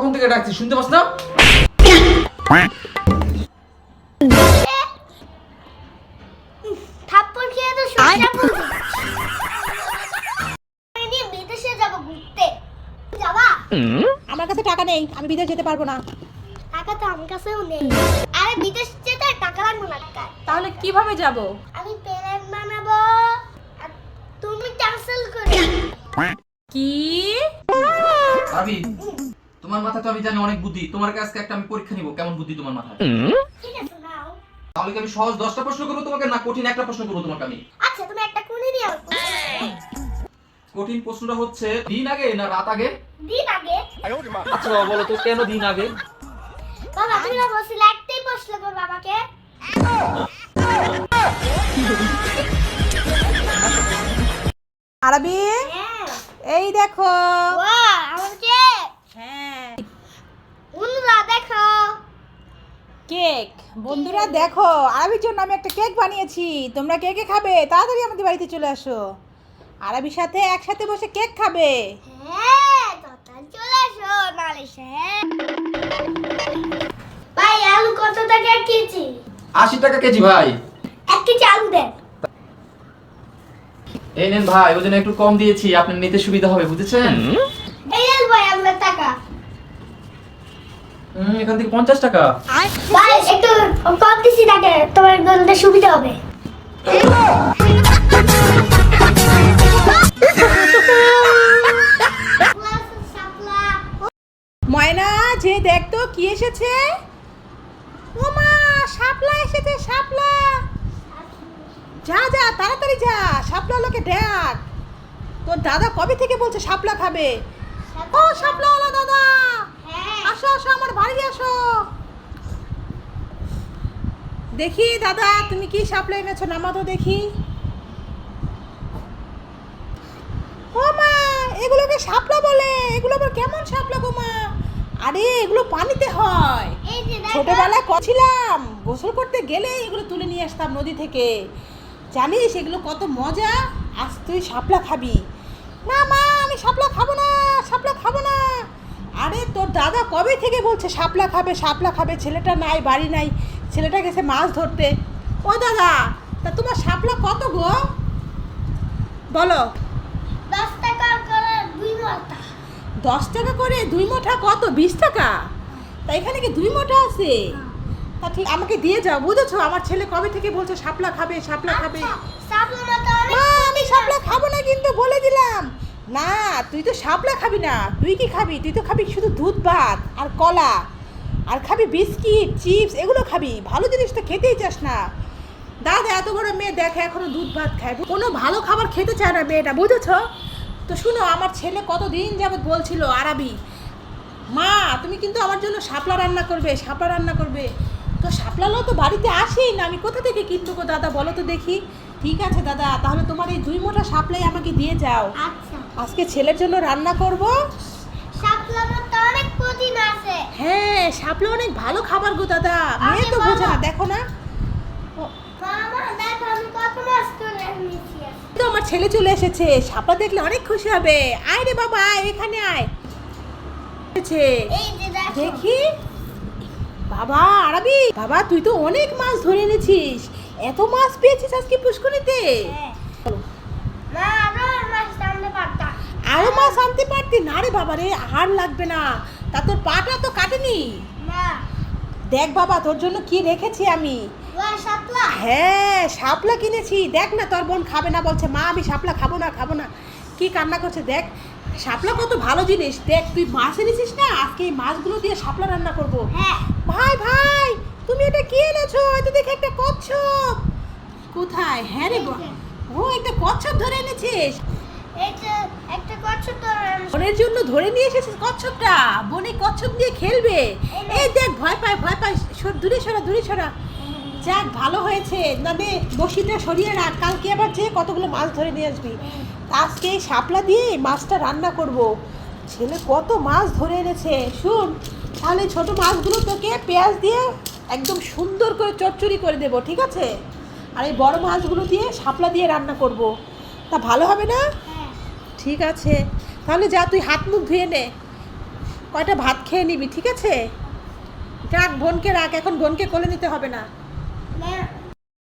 কখন থেকে ডাকছি? শুনতে পাস না? থাপ্পড় খেয়ে তো সোজা নিয়ে বিদেশে যাব ঘুরতে। যাবা? আমার কাছে টাকা নেই আমি বিদেশ যেতে পারব না। টাকা তো আমার কাছেও নেই। আরে বিদেশ যেতে টাকা লাগবে না তাহলে কীভাবে যাব? আমি প্ল্যান বানাবো। আর তুমি ক্যান্সেল করে কি? ভাবি তোমার মাথা তো আমি জানি অনেক বুদ্ধি। তোমার কাছে একটা আমি পরীক্ষা নিব কেমন বুদ্ধি তোমার মাথায়? ঠিক আছে নাও তাহলে কি আমি সহজ দশটা প্রশ্ন করব তোমাকে না কঠিন একটা প্রশ্ন করব তোমাকে আমি? আচ্ছা তুমি একটা কোণে নিয়ে আও। কঠিন প্রশ্নটা হচ্ছে দিন আগে না রাত আগে? দিন আগে। আচ্ছা বাবা বলো তো কেন দিন আগে? বাবা তুমি না বলছিলে একটাই প্রশ্ন করব আমাকে। আরবি? হ্যাঁ। এই দেখো ওয়া আমাকে হ্যাঁ উনরা দেখো কেক। বন্ধুরা দেখো আরবির জন্য আমি একটা কেক বানিয়েছি। তোমরা কে কে খাবে? তাড়াতাড়ি আমাদের বাড়িতে চলে আসো। আরবির সাথে একসাথে বসে কেক খাবে। হ্যাঁ চলে এসো নালে হ্যাঁ ভাই আলু কত টাকা কেজি? আশি টাকা কেজি ভাই। এক কেজি আলু দেন। এই নেন ভাই ওজন একটু কম দিয়েছি আপনার নিতে সুবিধা হবে বুঝেছেন এই আলু ভাই আপনার টাকা হুম, এখান থেকে পঞ্চাশ টাকা। একটু কম দিছি টাকা তোমার গন্ধে সুবিধা হবে। ময়না যে দেখতো কি এসেছে? ও মা শাপলা এসেছে শাপলা। যা যা তাড়াতাড়ি যা শাপলা লোকে ডাক তোর দাদা কবে থেকে বলছে শাপলা খাবে? ও শাপলাওয়ালা দাদা। হ্যাঁ। আসো আসো আমার বাড়ি আসো। দেখি দাদা তুমি কি শাপলা এনেছো? নামা তো দেখি। ও মা এগুলোকে শাপলা বলে। এগুলো আবার কেমন শাপলা গো মা? আরে এগুলো পানিতে হয়। ছোটবেলায় কছিলাম। গোসল করতে গেলে এগুলো তুলে নিয়ে আসতাম নদী থেকে। জানিস এগুলো কত মজা। আজ তুই শাপলা খাবি। না মা আমি শাপলা খাব না শাপলা খাব না। আরে তোর দাদা কবে থেকে বলছে শাপলা খাবে শাপলা খাবে? ছেলেটা নাই বাড়ি নাই। ছেলেটা গেছে মাছ ধরতে। ও দাদা তা তোমার শাপলা কত গো? বলো। দশ টাকা করে দুই মাথা দশ টাকা করে দুই মোটা কত? বিশ টাকা? তা এখানে কি দুই মোটা আছে? তা ঠিক আমাকে দিয়ে যাও বুঝেছ? আমার ছেলে কবে থেকে বলছে শাপলা খাবে শাপলা খাবে? অনেক মা আমি শাপলা খাব না কিন্তু বলে দিলাম। না, তুই তো শাপলা খাবি না। তুই কি খাবি? তুই তো খাবি শুধু দুধ, ভাত আর কলা। আর খাবি বিস্কিট, চিপস, এগুলো খাবি। ভালো জিনিস তো খেতেই চাস না। দাদা, এত বড় মেয়ে দেখে এখনও দুধ, ভাত খায়। কোনো ভালো খাবার খেতে চায় না মেয়েটা, বুঝেছ? তো শুনো, আমার ছেলে কতদিন যাবত বলছিল, আরাবি, মা, তুমি কিন্তু আমার জন্য শাপলা রান্না করবে, শাপলা রান্না করবে। তো শাপলাও তো বাড়িতে আসেই না। আমি কোথা থেকে কিনবো দাদা? বলো তো দেখি। ঠিক আছে দাদা। তাহলে তোমার এই দুই মোটা শাপলাই আমাকে দিয়ে যাও। আচ্ছা। আজকে ছেলের জন্য রান্না করব। হ্যাঁ শাপলা অনেক ভালো খাবার গো দাদা। মেয়ে তো বোঝে না দেখো না। তো আমার ছেলে চলে এসেছে। শাপলা দেখলে অনেক খুশি হবে। আয় রে বাবা আয় এখানে আয়। দেখি। বাবা আরবি। বাবা তুই তো অনেক মাছ ধরে এনেছিস। এত মাছ পেয়েছিস আজকে পুষ্করিতে আরও মাছ আনতে পারতি? না রে বাবা রে আর লাগবে না। তা তোর পাটা তো কাটেনি? দেখ বাবা তোর জন্য কি রেখেছি আমি? সাপলা হ্যাঁ শাপলা কিনেছি। দেখ না তোর বোন খাবে না বলছে মা আমি শাপলা খাব না খাব না। কি কান্না করছে দেখ। শাপলা কত ভালো জিনিস। দেখ তুই মাছ এনেছিস না? আজকে এই মাছগুলো দিয়ে শাপলা রান্না করব। হ্যাঁ। ভাই ভাই তুমি এটা কি এনেছো? এটা দেখে একটা কচ্ছপ কোথায়? হ্যাঁ রে ও একটা কচ্ছপ ধরে এনেছিস। বোনের জন্য ধরে নিয়ে এসেছিস কচ্ছপটা? বোন কচ্ছপ দিয়ে খেলবে। এই দেখ ভয় পায় ভয় পায়। দূরে সরা দূরে সরা। যাক ভালো হয়েছে। না নে বসিটা সরিয়ে রাখ। কালকে আবার যে কতগুলো মাছ ধরে নিয়ে আসবি। আজকে শাপলা দিয়ে মাছটা রান্না করব। ছেলে কত মাছ ধরে এনেছে। শুন তাহলে ছোট মাছগুলো তোকে পেঁয়াজ দিয়ে একদম সুন্দর করে চচ্চড়ি করে দেবো ঠিক আছে? আর এই বড় মাছগুলো দিয়ে শাপলা দিয়ে রান্না করব। তা ভালো হবে না? হ্যাঁ। ঠিক আছে। তাহলে যা তুই হাত মুখ ধুয়ে নে। কয়টা ভাত খেয়ে নিবি ঠিক আছে? রাখ বোনকে রাখ এখন বোনকে কোলে নিতে হবে না।